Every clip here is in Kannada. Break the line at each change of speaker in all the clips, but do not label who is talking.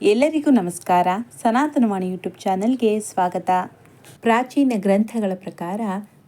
ಎಲ್ಲರಿಗೂ ನಮಸ್ಕಾರ. ಸನಾತನವಾಣಿ ಯೂಟ್ಯೂಬ್ ಚಾನೆಲ್ಗೆ ಸ್ವಾಗತ. ಪ್ರಾಚೀನ ಗ್ರಂಥಗಳ ಪ್ರಕಾರ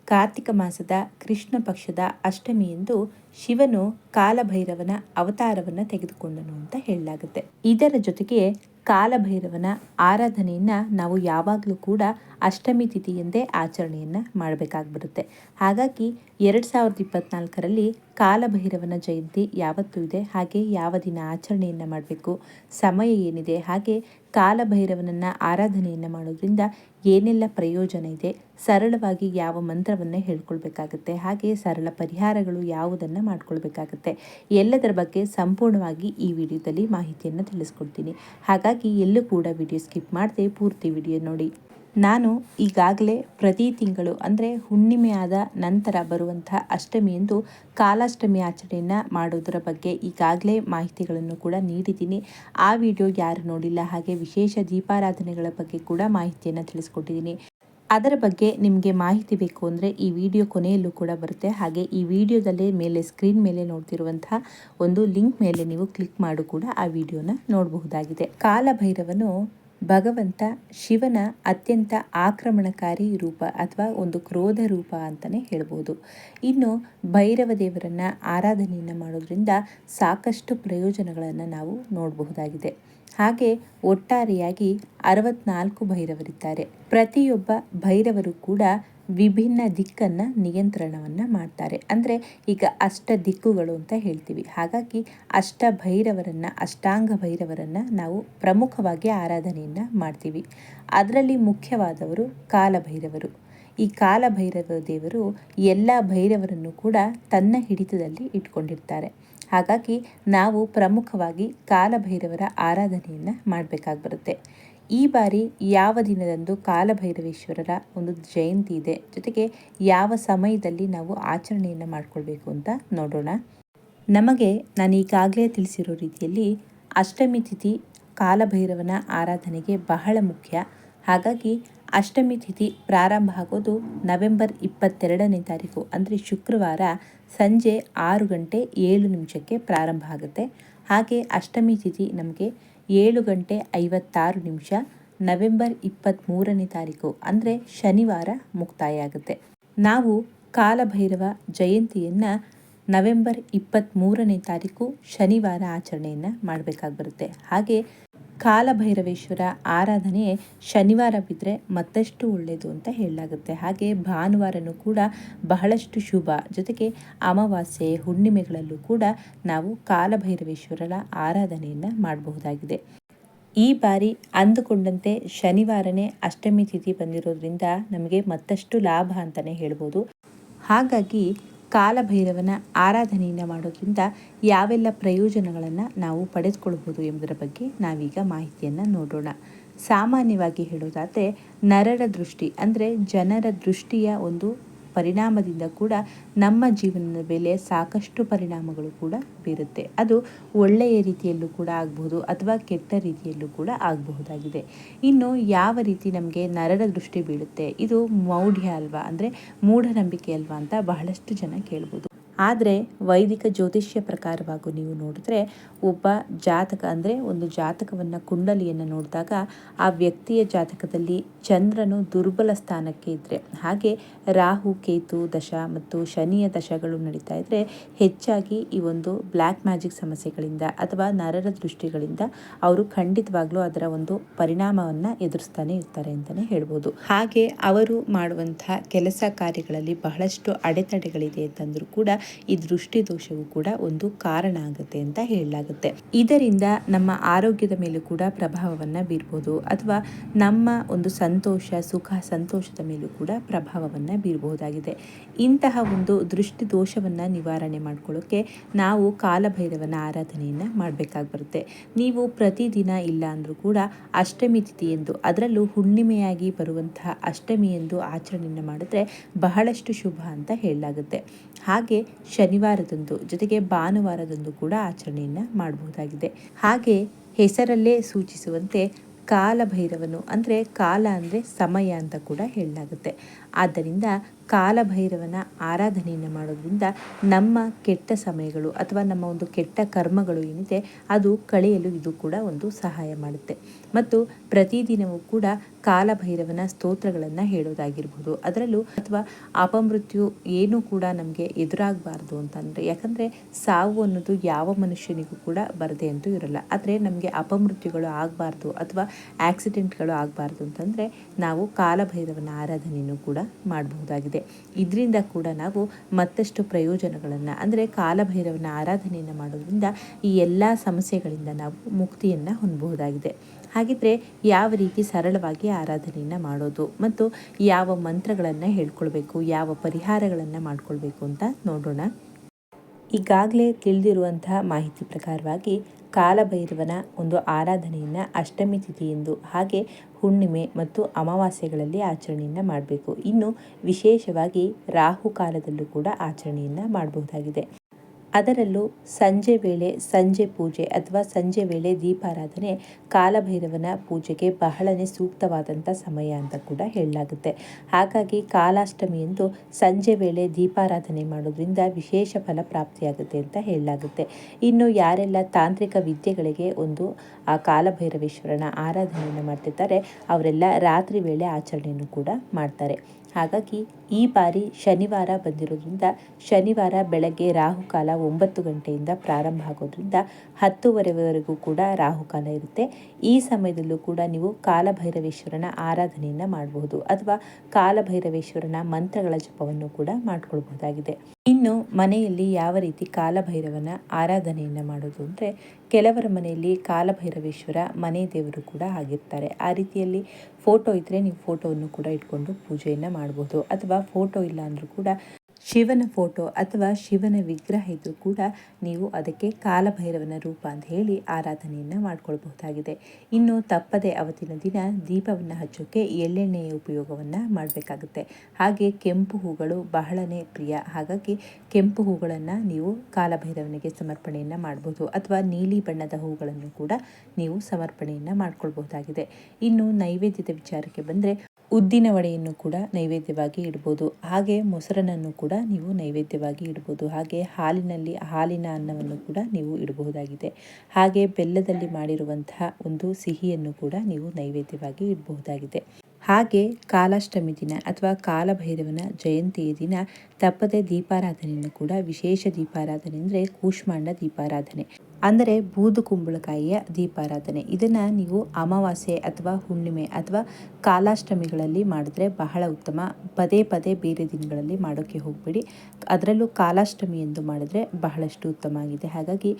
ಕಾರ್ತಿಕ ಮಾಸದ ಕೃಷ್ಣ ಪಕ್ಷದ ಅಷ್ಟಮಿಯಂದು ಶಿವನು ಕಾಲಭೈರವನ ಅವತಾರವನ್ನು ತೆಗೆದುಕೊಂಡನು ಅಂತ ಹೇಳಲಾಗುತ್ತೆ. ಇದರ ಜೊತೆಗೆ ಕಾಲಭೈರವನ ಆರಾಧನೆಯನ್ನು ನಾವು ಯಾವಾಗಲೂ ಕೂಡ ಅಷ್ಟಮಿ ತಿಥಿಯಂದೇ ಆಚರಣೆಯನ್ನು ಮಾಡಬೇಕಾಗ್ಬಿಡುತ್ತೆ. ಹಾಗಾಗಿ ಎರಡು ಸಾವಿರದ ಇಪ್ಪತ್ನಾಲ್ಕರಲ್ಲಿ ಕಾಲಭೈರವನ ಜಯಂತಿ ಯಾವತ್ತೂ ಇದೆ. ಹಾಗೆ ಯಾವ ದಿನ ಆಚರಣೆಯನ್ನು ಮಾಡಬೇಕು, ಸಮಯ ಏನಿದೆ, ಹಾಗೆ ಕಾಲಭೈರವನನ್ನು ಆರಾಧನೆಯನ್ನು ಮಾಡೋದ್ರಿಂದ ಏನೆಲ್ಲ ಪ್ರಯೋಜನ ಇದೆ, ಸರಳವಾಗಿ ಯಾವ ಮಂತ್ರವನ್ನು ಹೇಳ್ಕೊಳ್ಬೇಕಾಗತ್ತೆ, ಹಾಗೆ ಸರಳ ಪರಿಹಾರಗಳು ಯಾವುದನ್ನು ಮಾಡ್ಕೊಳ್ಬೇಕಾಗತ್ತೆ, ಎಲ್ಲದರ ಬಗ್ಗೆ ಸಂಪೂರ್ಣವಾಗಿ ಈ ವಿಡಿಯೋದಲ್ಲಿ ಮಾಹಿತಿಯನ್ನು ತಿಳಿಸ್ಕೊಡ್ತೀನಿ. ಹಾಗಾಗಿ ಎಲ್ಲೂ ಕೂಡ ವಿಡಿಯೋ ಸ್ಕಿಪ್ ಮಾಡದೆ ಪೂರ್ತಿ ವಿಡಿಯೋ ನೋಡಿ. ನಾನು ಈಗಾಗಲೇ ಪ್ರತಿ ತಿಂಗಳು, ಅಂದರೆ ಹುಣ್ಣಿಮೆಯಾದ ನಂತರ ಬರುವಂಥ ಅಷ್ಟಮಿಯಂದು ಕಾಲಾಷ್ಟಮಿ ಆಚರಣೆಯನ್ನು ಮಾಡೋದರ ಬಗ್ಗೆ ಈಗಾಗಲೇ ಮಾಹಿತಿಗಳನ್ನು ಕೂಡ ನೀಡಿದ್ದೀನಿ. ಆ ವಿಡಿಯೋ ಯಾರು ನೋಡಿಲ್ಲ, ಹಾಗೆ ವಿಶೇಷ ದೀಪಾರಾಧನೆಗಳ ಬಗ್ಗೆ ಕೂಡ ಮಾಹಿತಿಯನ್ನು ತಿಳಿಸ್ಕೊಟ್ಟಿದ್ದೀನಿ. ಅದರ ಬಗ್ಗೆ ನಿಮಗೆ ಮಾಹಿತಿ ಬೇಕು ಅಂದರೆ ಈ ವಿಡಿಯೋ ಕೊನೆಯಲ್ಲೂ ಕೂಡ ಬರುತ್ತೆ. ಹಾಗೆ ಈ ವಿಡಿಯೋದಲ್ಲೇ ಮೇಲೆ ಸ್ಕ್ರೀನ್ ಮೇಲೆ ನೋಡ್ತಿರುವಂತಹ ಒಂದು ಲಿಂಕ್ ಮೇಲೆ ನೀವು ಕ್ಲಿಕ್ ಮಾಡು ಕೂಡ ಆ ವಿಡಿಯೋನ ನೋಡಬಹುದಾಗಿದೆ. ಕಾಲಭೈರವನು ಭಗವಂತ ಶಿವನ ಅತ್ಯಂತ ಆಕ್ರಮಣಕಾರಿ ರೂಪ ಅಥವಾ ಒಂದು ಕ್ರೋಧ ರೂಪ ಅಂತಲೇ ಹೇಳ್ಬೋದು. ಇನ್ನು ಭೈರವ ದೇವರನ್ನು ಆರಾಧನೆಯನ್ನು ಮಾಡೋದ್ರಿಂದ ಸಾಕಷ್ಟು ಪ್ರಯೋಜನಗಳನ್ನು ನಾವು ನೋಡಬಹುದಾಗಿದೆ. ಹಾಗೆ ಒಟ್ಟಾರೆಯಾಗಿ ಅರವತ್ನಾಲ್ಕು ಭೈರವರಿದ್ದಾರೆ. ಪ್ರತಿಯೊಬ್ಬ ಭೈರವರು ಕೂಡ ವಿಭಿನ್ನ ದಿಕ್ಕನ್ನು ನಿಯಂತ್ರಣವನ್ನು ಮಾಡ್ತಾರೆ. ಅಂದರೆ ಈಗ ಅಷ್ಟ ದಿಕ್ಕುಗಳು ಅಂತ ಹೇಳ್ತೀವಿ. ಹಾಗಾಗಿ ಅಷ್ಟ ಭೈರವರನ್ನು, ಅಷ್ಟಾಂಗ ಭೈರವರನ್ನು ನಾವು ಪ್ರಮುಖವಾಗಿ ಆರಾಧನೆಯನ್ನು ಮಾಡ್ತೀವಿ. ಅದರಲ್ಲಿ ಮುಖ್ಯವಾದವರು ಕಾಲಭೈರವರು ಈ ಕಾಲಭೈರವ ದೇವರು ಎಲ್ಲ ಭೈರವರನ್ನು ಕೂಡ ತನ್ನ ಹಿಡಿತದಲ್ಲಿ ಇಟ್ಕೊಂಡಿರ್ತಾರೆ. ಹಾಗಾಗಿ ನಾವು ಪ್ರಮುಖವಾಗಿ ಕಾಲಭೈರವರ ಆರಾಧನೆಯನ್ನು ಮಾಡಬೇಕಾಗಿ ಬರುತ್ತೆ ಈ ಬಾರಿ ಯಾವ ದಿನದಂದು ಕಾಲಭೈರವೇಶ್ವರರ ಒಂದು ಜಯಂತಿ ಇದೆ? ಜೊತೆಗೆ ಯಾವ ಸಮಯದಲ್ಲಿ ನಾವು ಆಚರಣೆಯನ್ನು ಮಾಡಿಕೊಳ್ಬೇಕು ಅಂತ ನೋಡೋಣ. ನಮಗೆ ನಾನು ಈಗಾಗಲೇ ತಿಳಿಸಿರೋ ರೀತಿಯಲ್ಲಿ ಅಷ್ಟಮಿ ತಿಥಿ ಕಾಲಭೈರವನ ಆರಾಧನೆಗೆ ಬಹಳ ಮುಖ್ಯ. ಹಾಗಾಗಿ ಅಷ್ಟಮಿ ತಿಥಿ ಪ್ರಾರಂಭ ಆಗೋದು ನವೆಂಬರ್ ಇಪ್ಪತ್ತೆರಡನೇ ತಾರೀಕು, ಅಂದರೆ ಶುಕ್ರವಾರ ಸಂಜೆ ಆರು ಗಂಟೆ ಏಳು ನಿಮಿಷಕ್ಕೆ ಪ್ರಾರಂಭ ಆಗುತ್ತೆ. ಹಾಗೆ ಅಷ್ಟಮಿ ತಿಥಿ ನಮಗೆ ಏಳು ಗಂಟೆ ಐವತ್ತಾರು ನಿಮಿಷ, ನವೆಂಬರ್ ಇಪ್ಪತ್ತ್ಮೂರನೇ ತಾರೀಕು, ಅಂದರೆ ಶನಿವಾರ ಮುಕ್ತಾಯ ಆಗುತ್ತೆ ನಾವು ಕಾಲಭೈರವ ಜಯಂತಿಯನ್ನು ನವೆಂಬರ್ ಇಪ್ಪತ್ತ್ಮೂರನೇ ತಾರೀಕು ಶನಿವಾರ ಆಚರಣೆಯನ್ನು ಮಾಡಬೇಕಾಗಿ ಬರುತ್ತೆ ಹಾಗೆ ಕಾಲಭೈರವೇಶ್ವರ ಆರಾಧನೆ ಶನಿವಾರ ಬಿದ್ದರೆ ಮತ್ತಷ್ಟು ಒಳ್ಳೆಯದು ಅಂತ ಹೇಳಲಾಗುತ್ತೆ. ಹಾಗೆ ಭಾನುವಾರನೂ ಕೂಡ ಬಹಳಷ್ಟು ಶುಭ. ಜೊತೆಗೆ ಅಮಾವಾಸ್ಯೆ, ಹುಣ್ಣಿಮೆಗಳಲ್ಲೂ ಕೂಡ ನಾವು ಕಾಲಭೈರವೇಶ್ವರರ ಆರಾಧನೆಯನ್ನು ಮಾಡಬಹುದಾಗಿದೆ. ಈ ಬಾರಿ ಅಂದುಕೊಂಡಂತೆ ಶನಿವಾರನೇ ಅಷ್ಟಮಿ ತಿಥಿ ಬಂದಿರೋದ್ರಿಂದ ನಮಗೆ ಮತ್ತಷ್ಟು ಲಾಭ ಅಂತಲೇ ಹೇಳ್ಬೋದು. ಹಾಗಾಗಿ ಕಾಲಭೈರವನ ಆರಾಧನೆಯನ್ನು ಮಾಡೋದ್ರಿಂದ ಯಾವೆಲ್ಲ ಪ್ರಯೋಜನಗಳನ್ನು ನಾವು ಪಡೆದುಕೊಳ್ಬೋದು ಎಂಬುದರ ಬಗ್ಗೆ ನಾವೀಗ ಮಾಹಿತಿಯನ್ನು ನೋಡೋಣ. ಸಾಮಾನ್ಯವಾಗಿ ಹೇಳೋದಾದರೆ ನರರ ದೃಷ್ಟಿ ಅಂದರೆ ಜನರ ದೃಷ್ಟಿಯ ಒಂದು ಪರಿಣಾಮದಿಂದ ಕೂಡ ನಮ್ಮ ಜೀವನದ ಮೇಲೆ ಸಾಕಷ್ಟು ಪರಿಣಾಮಗಳು ಕೂಡ ಬೀರುತ್ತೆ. ಅದು ಒಳ್ಳೆಯ ರೀತಿಯಲ್ಲೂ ಕೂಡ ಆಗಬಹುದು ಅಥವಾ ಕೆಟ್ಟ ರೀತಿಯಲ್ಲೂ ಕೂಡ ಆಗಬಹುದಾಗಿದೆ. ಇನ್ನು ಯಾವ ರೀತಿ ನಮಗೆ ನರರ ದೃಷ್ಟಿ ಬೀಳುತ್ತೆ? ಇದು ಮೌಢ್ಯ ಅಲ್ವಾ? ಅಂದರೆ ಮೂಢನಂಬಿಕೆ ಅಲ್ವಾ ಅಂತ ಬಹಳಷ್ಟು ಜನ ಕೇಳ್ಬೋದು. ಆದರೆ ವೈದಿಕ ಜ್ಯೋತಿಷ್ಯ ಪ್ರಕಾರವಾಗಿ ನೀವು ನೋಡಿದ್ರೆ ಒಬ್ಬ ಜಾತಕ ಅಂದರೆ ಒಂದು ಜಾತಕವನ್ನು ಕುಂಡಲಿಯನ್ನು ನೋಡಿದಾಗ ಆ ವ್ಯಕ್ತಿಯ ಜಾತಕದಲ್ಲಿ ಚಂದ್ರನು ದುರ್ಬಲ ಸ್ಥಾನಕ್ಕೆ ಇದ್ದರೆ ಹಾಗೆ ರಾಹು, ಕೇತು, ದಶ ಮತ್ತು ಶನಿಯ ದಶಗಳು ನಡೀತಾ ಇದ್ದರೆ ಹೆಚ್ಚಾಗಿ ಈ ಒಂದು ಬ್ಲ್ಯಾಕ್ ಮ್ಯಾಜಿಕ್ ಸಮಸ್ಯೆಗಳಿಂದ ಅಥವಾ ನರರ ದೃಷ್ಟಿಗಳಿಂದ ಅವರು ಖಂಡಿತವಾಗ್ಲೂ ಅದರ ಒಂದು ಪರಿಣಾಮವನ್ನು ಎದುರಿಸ್ತಾನೆ ಇರ್ತಾರೆ ಅಂತಲೇ ಹೇಳ್ಬೋದು. ಹಾಗೆ ಅವರು ಮಾಡುವಂತಹ ಕೆಲಸ ಕಾರ್ಯಗಳಲ್ಲಿ ಬಹಳಷ್ಟು ಅಡೆತಡೆಗಳಿದೆ ಅಂತಂದರೂ ಕೂಡ ಈ ದೃಷ್ಟಿ ದೋಷವು ಕೂಡ ಒಂದು ಕಾರಣ ಆಗುತ್ತೆ ಅಂತ ಹೇಳಲಾಗುತ್ತೆ. ಇದರಿಂದ ನಮ್ಮ ಆರೋಗ್ಯದ ಮೇಲೂ ಕೂಡ ಪ್ರಭಾವವನ್ನ ಬೀರ್ಬೋದು ಅಥವಾ ನಮ್ಮ ಒಂದು ಸಂತೋಷ, ಸುಖ, ಸಂತೋಷದ ಮೇಲೂ ಕೂಡ ಪ್ರಭಾವವನ್ನ ಬೀರಬಹುದಾಗಿದೆ ಇಂತಹ ಒಂದು ದೃಷ್ಟಿ ದೋಷವನ್ನ ನಿವಾರಣೆ ಮಾಡ್ಕೊಳ್ಳೋಕೆ ನಾವು ಕಾಲಭೈರವನ ಆರಾಧನೆಯನ್ನ ಮಾಡಬೇಕಾಗಿ ಬರುತ್ತೆ ನೀವು ಪ್ರತಿದಿನ ಇಲ್ಲ ಅಂದ್ರೂ ಕೂಡ ಅಷ್ಟಮಿ ತಿಥಿ ಎಂದು ಅದರಲ್ಲೂ ಹುಣ್ಣಿಮೆಯಾಗಿ ಬರುವಂತಹ ಅಷ್ಟಮಿ ಎಂದು ಆಚರಣೆಯನ್ನು ಮಾಡಿದ್ರೆ ಬಹಳಷ್ಟು ಶುಭ ಅಂತ ಹೇಳಲಾಗುತ್ತೆ. ಹಾಗೆ ಶನಿವಾರದಂದು, ಜೊತೆಗೆ ಭಾನುವಾರದಂದು ಕೂಡ ಆಚರಣೆಯನ್ನು ಮಾಡಬಹುದಾಗಿದೆ. ಹಾಗೆ ಹೆಸರಲ್ಲೇ ಸೂಚಿಸುವಂತೆ ಕಾಲಭೈರವನು ಅಂದರೆ ಕಾಲ ಅಂದರೆ ಸಮಯ ಅಂತ ಕೂಡ ಹೇಳಲಾಗುತ್ತೆ. ಆದ್ದರಿಂದ ಕಾಲಭೈರವನ ಆರಾಧನೆಯನ್ನು ಮಾಡೋದ್ರಿಂದ ನಮ್ಮ ಕೆಟ್ಟ ಸಮಯಗಳು ಅಥವಾ ನಮ್ಮ ಒಂದು ಕೆಟ್ಟ ಕರ್ಮಗಳು ಏನಿದೆ, ಅದು ಕಳೆಯಲು ಇದು ಕೂಡ ಒಂದು ಸಹಾಯ ಮಾಡುತ್ತೆ. ಮತ್ತು ಪ್ರತಿದಿನವೂ ಕೂಡ ಕಾಲಭೈರವನ ಸ್ತೋತ್ರಗಳನ್ನು ಹೇಳೋದಾಗಿರ್ಬೋದು. ಅದರಲ್ಲೂ ಅಥವಾ ಅಪಮೃತ್ಯು ಏನು ಕೂಡ ನಮಗೆ ಎದುರಾಗಬಾರ್ದು ಅಂತಂದರೆ, ಯಾಕಂದರೆ ಸಾವು ಅನ್ನೋದು ಯಾವ ಮನುಷ್ಯನಿಗೂ ಕೂಡ ಬರದೆ ಅಂತೂ ಇರಲ್ಲ. ಆದರೆ ನಮಗೆ ಅಪಮೃತ್ಯುಗಳು ಆಗಬಾರ್ದು ಅಥವಾ ಆಕ್ಸಿಡೆಂಟ್ಗಳು ಆಗಬಾರ್ದು ಅಂತಂದರೆ ನಾವು ಕಾಲಭೈರವನ ಆರಾಧನೆಯನ್ನು ಕೂಡ ಮಾಡಬಹುದಾಗಿದೆ. ಇದರಿಂದ ಕೂಡ ನಾವು ಮತ್ತಷ್ಟು ಪ್ರಯೋಜನಗಳನ್ನು, ಅಂದರೆ ಕಾಲಭೈರವನ ಆರಾಧನೆಯನ್ನು ಮಾಡೋದ್ರಿಂದ ಈ ಎಲ್ಲ ಸಮಸ್ಯೆಗಳಿಂದ ನಾವು ಮುಕ್ತಿಯನ್ನು ಹೊಂದಬಹುದಾಗಿದೆ. ಹಾಗಿದ್ರೆ ಯಾವ ರೀತಿ ಸರಳವಾಗಿ ಆರಾಧನೆಯನ್ನು ಮಾಡೋದು ಮತ್ತು ಯಾವ ಮಂತ್ರಗಳನ್ನು ಹೇಳ್ಕೊಳ್ಬೇಕು, ಯಾವ ಪರಿಹಾರಗಳನ್ನು ಮಾಡ್ಕೊಳ್ಬೇಕು ಅಂತ ನೋಡೋಣ. ಈಗಾಗಲೇ ತಿಳಿದಿರುವಂತಹ ಮಾಹಿತಿ ಪ್ರಕಾರವಾಗಿ ಕಾಲಭೈರವನ ಒಂದು ಆರಾಧನೆಯನ್ನು ಅಷ್ಟಮಿ ತಿಥಿಯೆಂದು ಹಾಗೆ ಹುಣ್ಣಿಮೆ ಮತ್ತು ಅಮಾವಾಸ್ಯೆಗಳಲ್ಲಿ ಆಚರಣೆಯನ್ನು ಮಾಡಬೇಕು. ಇನ್ನು ವಿಶೇಷವಾಗಿ ರಾಹುಕಾಲದಲ್ಲೂ ಕೂಡ ಆಚರಣೆಯನ್ನು ಮಾಡಬಹುದಾಗಿದೆ. ಅದರಲ್ಲೂ ಸಂಜೆ ವೇಳೆ ಸಂಜೆ ಪೂಜೆ ಅಥವಾ ಸಂಜೆ ವೇಳೆ ದೀಪಾರಾಧನೆ, ಕಾಲಭೈರವನ ಪೂಜೆಗೆ ಬಹಳನೇ ಸೂಕ್ತವಾದಂಥ ಸಮಯ ಅಂತ ಕೂಡ ಹೇಳಲಾಗುತ್ತೆ. ಹಾಗಾಗಿ ಕಾಲಾಷ್ಟಮಿಯಂದು ಸಂಜೆ ವೇಳೆ ದೀಪಾರಾಧನೆ ಮಾಡೋದ್ರಿಂದ ವಿಶೇಷ ಫಲ ಪ್ರಾಪ್ತಿಯಾಗುತ್ತೆ ಅಂತ ಹೇಳಲಾಗುತ್ತೆ. ಇನ್ನು ಯಾರೆಲ್ಲ ತಾಂತ್ರಿಕ ವಿದ್ಯೆಗಳಿಗೆ ಒಂದು, ಆ ಕಾಲಭೈರವೇಶ್ವರನ ಆರಾಧನೆಯನ್ನು ಮಾಡ್ತಿರ್ತಾರೆ, ಅವರೆಲ್ಲ ರಾತ್ರಿ ವೇಳೆ ಆಚರಣೆಯನ್ನು ಕೂಡ ಮಾಡ್ತಾರೆ. ಹಾಗಾಗಿ ಈ ಬಾರಿ ಶನಿವಾರ ಬಂದಿರೋದ್ರಿಂದ ಶನಿವಾರ ಬೆಳಗ್ಗೆ ರಾಹುಕಾಲ ಒಂಬತ್ತು ಗಂಟೆಯಿಂದ ಪ್ರಾರಂಭ ಆಗೋದ್ರಿಂದ ಹತ್ತುವರೆವರೆಗೂ ಕೂಡ ರಾಹುಕಾಲ ಇರುತ್ತೆ. ಈ ಸಮಯದಲ್ಲೂ ಕೂಡ ನೀವು ಕಾಲಭೈರವೇಶ್ವರನ ಆರಾಧನೆಯನ್ನು ಮಾಡಬಹುದು ಅಥವಾ ಕಾಲಭೈರವೇಶ್ವರನ ಮಂತ್ರಗಳ ಜಪವನ್ನು ಕೂಡ ಮಾಡ್ಕೊಳ್ಬಹುದಾಗಿದೆ. ಇನ್ನು ಮನೆಯಲ್ಲಿ ಯಾವ ರೀತಿ ಕಾಲಭೈರವನ ಆರಾಧನೆಯನ್ನು ಮಾಡೋದು ಅಂದರೆ ಕೆಲವರ ಮನೆಯಲ್ಲಿ ಕಾಲಭೈರವೇಶ್ವರ ಮನೆ ದೇವರು ಕೂಡ ಆಗಿರ್ತಾರೆ. ಆ ರೀತಿಯಲ್ಲಿ ಫೋಟೋ ಇದ್ದರೆ ನೀವು ಫೋಟೋವನ್ನು ಕೂಡ ಇಟ್ಕೊಂಡು ಪೂಜೆಯನ್ನು ಮಾಡ್ಬೋದು. ಅಥವಾ ಫೋಟೋ ಇಲ್ಲ ಅಂದರೂ ಕೂಡ ಶಿವನ ಫೋಟೋ ಅಥವಾ ಶಿವನ ವಿಗ್ರಹ ಇದ್ದರೂ ಕೂಡ ನೀವು ಅದಕ್ಕೆ ಕಾಲಭೈರವನ ರೂಪ ಅಂತ ಹೇಳಿ ಆರಾಧನೆಯನ್ನು ಮಾಡ್ಕೊಳ್ಬಹುದಾಗಿದೆ. ಇನ್ನು ತಪ್ಪದೆ ಅವತ್ತಿನ ದಿನ ದೀಪವನ್ನು ಹಚ್ಚೋಕ್ಕೆ ಎಳ್ಳೆಣ್ಣೆಯ ಉಪಯೋಗವನ್ನು ಮಾಡಬೇಕಾಗುತ್ತೆ. ಹಾಗೆ ಕೆಂಪು ಹೂಗಳು ಬಹಳನೇ ಪ್ರಿಯ. ಹಾಗಾಗಿ ಕೆಂಪು ಹೂಗಳನ್ನು ನೀವು ಕಾಲಭೈರವನಿಗೆ ಸಮರ್ಪಣೆಯನ್ನು ಮಾಡ್ಬೋದು. ಅಥವಾ ನೀಲಿ ಬಣ್ಣದ ಹೂಗಳನ್ನು ಕೂಡ ನೀವು ಸಮರ್ಪಣೆಯನ್ನು ಮಾಡ್ಕೊಳ್ಬಹುದಾಗಿದೆ. ಇನ್ನು ನೈವೇದ್ಯದ ವಿಚಾರಕ್ಕೆ ಬಂದರೆ ಉದ್ದಿನ ವಡೆಯನ್ನು ಕೂಡ ನೈವೇದ್ಯವಾಗಿ ಇಡ್ಬೋದು. ಹಾಗೆ ಮೊಸರನ್ನು ಕೂಡ ನೀವು ನೈವೇದ್ಯವಾಗಿ ಇಡ್ಬೋದು. ಹಾಗೆ ಹಾಲಿನಲ್ಲಿ ಹಾಲಿನ ಅನ್ನವನ್ನು ಕೂಡ ನೀವು ಇಡಬಹುದಾಗಿದೆ. ಹಾಗೆ ಬೆಲ್ಲದಲ್ಲಿ ಮಾಡಿರುವಂತಹ ಒಂದು ಸಿಹಿಯನ್ನು ಕೂಡ ನೀವು ನೈವೇದ್ಯವಾಗಿ ಇಡಬಹುದಾಗಿದೆ. ಹಾಗೆ ಕಾಲಾಷ್ಟಮಿ ದಿನ ಅಥವಾ ಕಾಲಭೈರವನ ಜಯಂತಿಯ ದಿನ ತಪ್ಪದೆ ದೀಪಾರಾಧನೆಯನ್ನು ಕೂಡ ವಿಶೇಷ ದೀಪಾರಾಧನೆ ಅಂದರೆ ಕೂಷ್ಮಾಂಡ ದೀಪಾರಾಧನೆ. ಅಂದರೆ ಬೂದು ಕುಂಬಳಕಾಯಿಯ ದೀಪಾರಾಧನೆ. ಇದನ್ನು ನೀವು ಅಮಾವಾಸ್ಯೆ ಅಥವಾ ಹುಣ್ಣಿಮೆ ಅಥವಾ ಕಾಲಾಷ್ಟಮಿಗಳಲ್ಲಿ ಮಾಡಿದ್ರೆ ಬಹಳ ಉತ್ತಮ. ಪದೇ ಪದೇ ಬೇರೆ ದಿನಗಳಲ್ಲಿ ಮಾಡೋಕ್ಕೆ ಹೋಗಬೇಡಿ. ಅದರಲ್ಲೂ ಕಾಲಾಷ್ಟಮಿ ಎಂದು ಮಾಡಿದ್ರೆ ಬಹಳಷ್ಟು ಉತ್ತಮ ಆಗಿದೆ. ಹಾಗಾಗಿ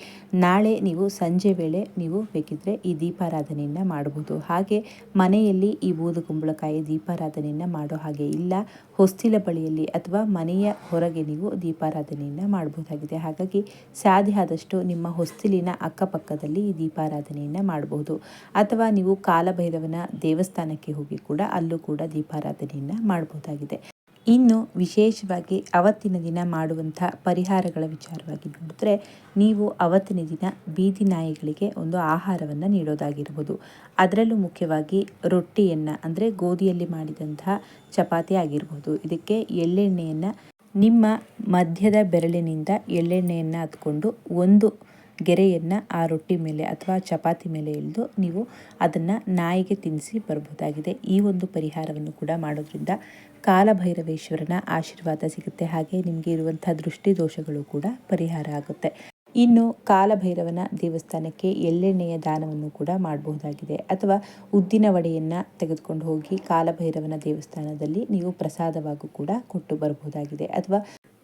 ನಾಳೆ ನೀವು ಸಂಜೆ ವೇಳೆ ನೀವು ಬೇಕಿದ್ರೆ ಈ ದೀಪಾರಾಧನೆಯನ್ನು ಮಾಡಬಹುದು. ಹಾಗೆ ಮನೆಯಲ್ಲಿ ಈ ಬೂದು ಕುಂಬಳಕಾಯಿ ದೀಪಾರಾಧನೆಯನ್ನು ಮಾಡೋ ಹಾಗೆ ಇಲ್ಲ, ಹೊಸ್ತಿಲ ಬಳಿಯಲ್ಲಿ ಅಥವಾ ಮನೆಯ ಹೊರಗೆ ನೀವು ದೀಪಾರಾಧನೆಯನ್ನು ಮಾಡಬಹುದಾಗಿದೆ. ಹಾಗಾಗಿ ಸಾಧ್ಯ ಆದಷ್ಟು ನಿಮ್ಮ ಹೊಸ್ತಿಲಿನ ಅಕ್ಕಪಕ್ಕದಲ್ಲಿ ಈ ದೀಪಾರಾಧನೆಯನ್ನು ಮಾಡಬಹುದು ಅಥವಾ ನೀವು ಕಾಲಭೈರವನ ದೇವಸ್ಥಾನಕ್ಕೆ ಹೋಗಿ ಕೂಡ ಅಲ್ಲೂ ಕೂಡ ದೀಪಾರಾಧನೆಯನ್ನು ಮಾಡಬಹುದಾಗಿದೆ ಇನ್ನು ವಿಶೇಷವಾಗಿ ಅವತ್ತಿನ ದಿನ ಮಾಡುವಂಥ ಪರಿಹಾರಗಳ ವಿಚಾರವಾಗಿ ನೋಡಿದ್ರೆ ನೀವು ಅವತ್ತಿನ ದಿನ ಬೀದಿ ನಾಯಿಗಳಿಗೆ ಒಂದು ಆಹಾರವನ್ನು ನೀಡೋದಾಗಿರ್ಬೋದು. ಅದರಲ್ಲೂ ಮುಖ್ಯವಾಗಿ ರೊಟ್ಟಿಯನ್ನು ಅಂದರೆ ಗೋಧಿಯಲ್ಲಿ ಮಾಡಿದಂಥ ಚಪಾತಿ ಆಗಿರ್ಬೋದು. ಇದಕ್ಕೆ ಎಳ್ಳೆಣ್ಣೆಯನ್ನು ನಿಮ್ಮ ಮಧ್ಯದ ಬೆರಳಿನಿಂದ ಎಳ್ಳೆಣ್ಣೆಯನ್ನು ಹತ್ಕೊಂಡು ಒಂದು ಗೆರೆಯನ್ನು ಆ ರೊಟ್ಟಿ ಮೇಲೆ ಅಥವಾ ಚಪಾತಿ ಮೇಲೆ ಎಳೆದು ನೀವು ಅದನ್ನು ನಾಯಿಗೆ ತಿನ್ನಿಸಿ ಬರ್ಬೋದಾಗಿದೆ. ಈ ಒಂದು ಪರಿಹಾರವನ್ನು ಕೂಡ ಮಾಡೋದ್ರಿಂದ ಕಾಲಭೈರವೇಶ್ವರನ ಆಶೀರ್ವಾದ ಸಿಗುತ್ತೆ. ಹಾಗೆ ನಿಮಗೆ ಇರುವಂಥ ದೃಷ್ಟಿ ದೋಷಗಳು ಕೂಡ ಪರಿಹಾರ ಆಗುತ್ತೆ. ಇನ್ನು ಕಾಲಭೈರವನ ದೇವಸ್ಥಾನಕ್ಕೆ ಎಳ್ಳೆಣ್ಣೆಯ ದಾನವನ್ನು ಕೂಡ ಮಾಡಬಹುದಾಗಿದೆ ಅಥವಾ ಉದ್ದಿನ ವಡೆಯನ್ನು ತೆಗೆದುಕೊಂಡು ಹೋಗಿ ಕಾಲಭೈರವನ ದೇವಸ್ಥಾನದಲ್ಲಿ ನೀವು ಪ್ರಸಾದವಾಗೂ ಕೂಡ ಕೊಟ್ಟು ಬರಬಹುದಾಗಿದೆ ಅಥವಾ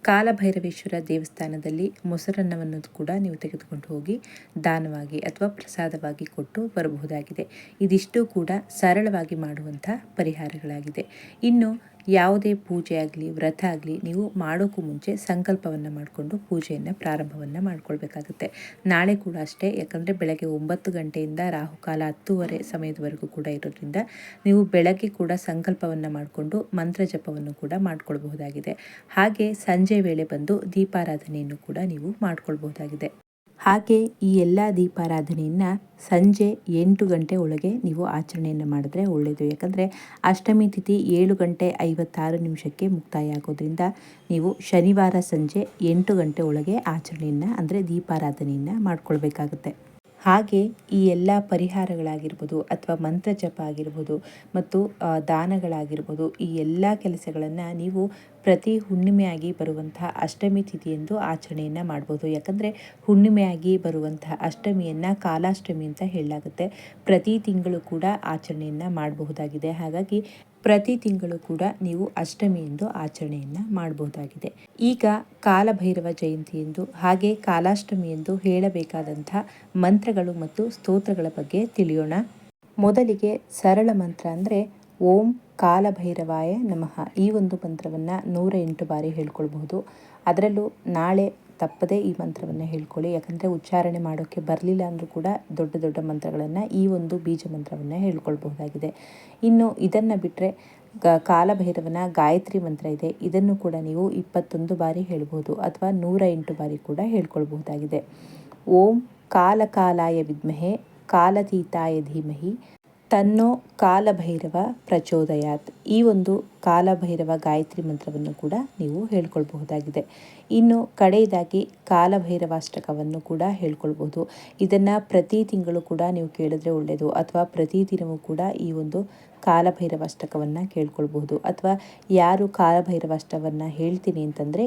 ಕಾಲಭೈರವೇಶ್ವರ ದೇವಸ್ಥಾನದಲ್ಲಿ ಮೊಸರನ್ನವನ್ನು ಕೂಡ ನೀವು ತೆಗೆದುಕೊಂಡು ಹೋಗಿ ದಾನವಾಗಿ ಅಥವಾ ಪ್ರಸಾದವಾಗಿ ಕೊಟ್ಟು ಬರಬಹುದಾಗಿದೆ. ಇದಿಷ್ಟು ಕೂಡ ಸರಳವಾಗಿ ಮಾಡುವಂಥ ಪರಿಹಾರಗಳಾಗಿದೆ. ಇನ್ನು ಯಾವುದೇ ಪೂಜೆ ಆಗಲಿ, ವ್ರತ ಆಗಲಿ, ನೀವು ಮಾಡೋಕ್ಕೂ ಮುಂಚೆ ಸಂಕಲ್ಪವನ್ನು ಮಾಡಿಕೊಂಡು ಪೂಜೆಯನ್ನು ಪ್ರಾರಂಭವನ್ನು ಮಾಡ್ಕೊಳ್ಬೇಕಾಗುತ್ತೆ. ನಾಳೆ ಕೂಡ ಅಷ್ಟೇ, ಯಾಕಂದರೆ ಬೆಳಗ್ಗೆ ಒಂಬತ್ತು ಗಂಟೆಯಿಂದ ರಾಹುಕಾಲ ಹತ್ತೂವರೆ ಸಮಯದವರೆಗೂ ಕೂಡ ಇರೋದ್ರಿಂದ ನೀವು ಬೆಳಗ್ಗೆ ಕೂಡ ಸಂಕಲ್ಪವನ್ನು ಮಾಡಿಕೊಂಡು ಮಂತ್ರ ಜಪವನ್ನು ಕೂಡ ಮಾಡಿಕೊಳ್ಬಹುದಾಗಿದೆ. ಹಾಗೆ ಸಂಜೆ ವೇಳೆ ಬಂದು ದೀಪಾರಾಧನೆಯನ್ನು ಕೂಡ ನೀವು ಮಾಡ್ಕೊಳ್ಬಹುದಾಗಿದೆ. ಹಾಗೆ ಈ ಎಲ್ಲ ದೀಪಾರಾಧನೆಯನ್ನು ಸಂಜೆ ಎಂಟು ಗಂಟೆ ಒಳಗೆ ನೀವು ಆಚರಣೆಯನ್ನು ಮಾಡಿದ್ರೆ ಒಳ್ಳೆಯದು ಯಾಕಂದರೆ ಅಷ್ಟಮಿ ತಿಥಿ ಏಳು ಗಂಟೆ ಐವತ್ತಾರು ನಿಮಿಷಕ್ಕೆ ಮುಕ್ತಾಯ ಆಗೋದ್ರಿಂದ ನೀವು ಶನಿವಾರ ಸಂಜೆ ಎಂಟು ಗಂಟೆ ಒಳಗೆ ಆಚರಣೆಯನ್ನು, ಅಂದರೆ ದೀಪಾರಾಧನೆಯನ್ನು ಮಾಡ್ಕೊಳ್ಬೇಕಾಗುತ್ತೆ. ಹಾಗೆ ಈ ಎಲ್ಲ ಪರಿಹಾರಗಳಾಗಿರ್ಬೋದು ಅಥವಾ ಮಂತ್ರ ಜಪ ಆಗಿರ್ಬೋದು ಮತ್ತು ದಾನಗಳಾಗಿರ್ಬೋದು ಈ ಎಲ್ಲ ಕೆಲಸಗಳನ್ನು ನೀವು ಪ್ರತಿ ಹುಣ್ಣಿಮೆಯಾಗಿ ಬರುವಂತಹ ಅಷ್ಟಮಿ ತಿಥಿಯಂದು ಆಚರಣೆಯನ್ನು ಮಾಡ್ಬೋದು. ಯಾಕಂದರೆ ಹುಣ್ಣಿಮೆಯಾಗಿ ಬರುವಂತಹ ಅಷ್ಟಮಿಯನ್ನು ಕಾಲಾಷ್ಟಮಿ ಅಂತ ಹೇಳಲಾಗುತ್ತೆ. ಪ್ರತಿ ತಿಂಗಳು ಕೂಡ ಆಚರಣೆಯನ್ನು ಮಾಡಬಹುದಾಗಿದೆ. ಹಾಗಾಗಿ ಪ್ರತಿ ತಿಂಗಳು ಕೂಡ ನೀವು ಅಷ್ಟಮಿಯೆಂದು ಆಚರಣೆಯನ್ನು ಮಾಡಬಹುದಾಗಿದೆ ಈಗ ಕಾಲಭೈರವ ಜಯಂತಿಯೆಂದು ಹಾಗೆ ಕಾಲಾಷ್ಟಮಿ ಎಂದು ಹೇಳಬೇಕಾದಂಥ ಮಂತ್ರಗಳು ಮತ್ತು ಸ್ತೋತ್ರಗಳ ಬಗ್ಗೆ ತಿಳಿಯೋಣ. ಮೊದಲಿಗೆ ಸರಳ ಮಂತ್ರ ಅಂದರೆ, ಓಂ ಕಾಲಭೈರವಾಯ ನಮಃ. ಈ ಒಂದು ಮಂತ್ರವನ್ನು ನೂರ ಬಾರಿ ಹೇಳ್ಕೊಳ್ಬಹುದು. ಅದರಲ್ಲೂ ನಾಳೆ ತಪ್ಪದೇ ಈ ಮಂತ್ರವನ್ನು ಹೇಳ್ಕೊಳ್ಳಿ. ಯಾಕಂದರೆ ಉಚ್ಚಾರಣೆ ಮಾಡೋಕ್ಕೆ ಬರಲಿಲ್ಲ ಅಂದರೂ ಕೂಡ ದೊಡ್ಡ ದೊಡ್ಡ ಮಂತ್ರಗಳನ್ನು ಈ ಒಂದು ಬೀಜ ಮಂತ್ರವನ್ನು ಹೇಳ್ಕೊಳ್ಬಹುದಾಗಿದೆ. ಇನ್ನು ಇದನ್ನು ಬಿಟ್ಟರೆ ಗ, ಕಾಲಭೈರವನ ಗಾಯತ್ರಿ ಮಂತ್ರ ಇದೆ. ಇದನ್ನು ಕೂಡ ನೀವು ಇಪ್ಪತ್ತೊಂದು ಬಾರಿ ಹೇಳ್ಬೋದು ಅಥವಾ ನೂರ ಎಂಟು ಬಾರಿ ಕೂಡ ಹೇಳ್ಕೊಳ್ಬಹುದಾಗಿದೆ. ಓಂ ಕಾಲಕಾಲಾಯ ವಿದ್ಮಹೆ ಕಾಲತೀತಾಯ ಧೀಮಹಿ ತನ್ನೋ ಕಾಲಭೈರವ ಪ್ರಚೋದಯಾತ್. ಈ ಒಂದು ಕಾಲಭೈರವ ಗಾಯತ್ರಿ ಮಂತ್ರವನ್ನು ಕೂಡ ನೀವು ಹೇಳ್ಕೊಳ್ಬಹುದಾಗಿದೆ. ಇನ್ನು ಕಡೆಯದಾಗಿ ಕಾಲಭೈರವಾಷ್ಟಕವನ್ನು ಕೂಡ ಹೇಳ್ಕೊಳ್ಬಹುದು. ಇದನ್ನು ಪ್ರತಿ ತಿಂಗಳು ಕೂಡ ನೀವು ಕೇಳಿದ್ರೆ ಒಳ್ಳೆಯದು ಅಥವಾ ಪ್ರತಿ ದಿನವೂ ಕೂಡ ಈ ಒಂದು ಕಾಲಭೈರವಾಷ್ಟಕವನ್ನು ಕೇಳ್ಕೊಳ್ಬಹುದು. ಅಥವಾ ಯಾರು ಕಾಲಭೈರವಾಷ್ಟವನ್ನು ಹೇಳ್ತೀನಿ ಅಂತಂದರೆ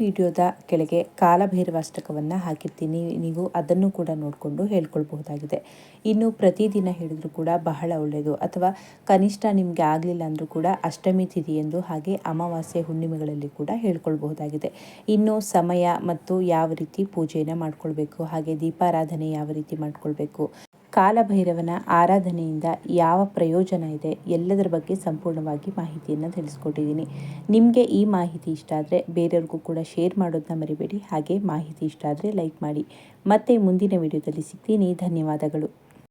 ವಿಡಿಯೋದ ಕೆಳಗೆ ಕಾಲಭೈರವಾಷ್ಟಕವನ್ನು ಹಾಕಿರ್ತೀನಿ. ನೀವು ಅದನ್ನು ಕೂಡ ನೋಡಿಕೊಂಡು ಹೇಳ್ಕೊಳ್ಬಹುದಾಗಿದೆ. ಇನ್ನು ಪ್ರತಿದಿನ ಹೇಳಿದ್ರು ಕೂಡ ಬಹಳ ಒಳ್ಳೆಯದು ಅಥವಾ ಕನಿಷ್ಠ ನಿಮಗೆ ಆಗಲಿಲ್ಲ ಅಂದರೂ ಕೂಡ ಅಷ್ಟಮಿ ತಿಥಿಯೆಂದು ಹಾಗೆ ಅಮಾವಾಸ್ಯೆ ಹುಣ್ಣಿಮೆಗಳಲ್ಲಿ ಕೂಡ ಹೇಳ್ಕೊಳ್ಬಹುದಾಗಿದೆ. ಇನ್ನು ಸಮಯ ಮತ್ತು ಯಾವ ರೀತಿ ಪೂಜೆಯನ್ನು ಮಾಡ್ಕೊಳ್ಬೇಕು, ಹಾಗೆ ದೀಪಾರಾಧನೆ ಯಾವ ರೀತಿ ಮಾಡ್ಕೊಳ್ಬೇಕು ಕಾಲಭೈರವನ ಆರಾಧನೆಯಿಂದ ಯಾವ ಪ್ರಯೋಜನ ಇದೆ ಎಲ್ಲದರ ಬಗ್ಗೆ ಸಂಪೂರ್ಣವಾಗಿ ಮಾಹಿತಿಯನ್ನು ತಿಳಿಸ್ಕೊಟ್ಟಿದ್ದೀನಿ. ನಿಮಗೆ ಈ ಮಾಹಿತಿ ಇಷ್ಟ ಆದರೆ ಬೇರೆಯವ್ರಿಗೂ ಕೂಡ ಶೇರ್ ಮಾಡೋದನ್ನ ಮರಿಬೇಡಿ. ಹಾಗೆ ಮಾಹಿತಿ ಇಷ್ಟ ಆದರೆ ಲೈಕ್ ಮಾಡಿ. ಮತ್ತೆ ಮುಂದಿನ ವಿಡಿಯೋದಲ್ಲಿ ಸಿಗ್ತೀನಿ. ಧನ್ಯವಾದಗಳು.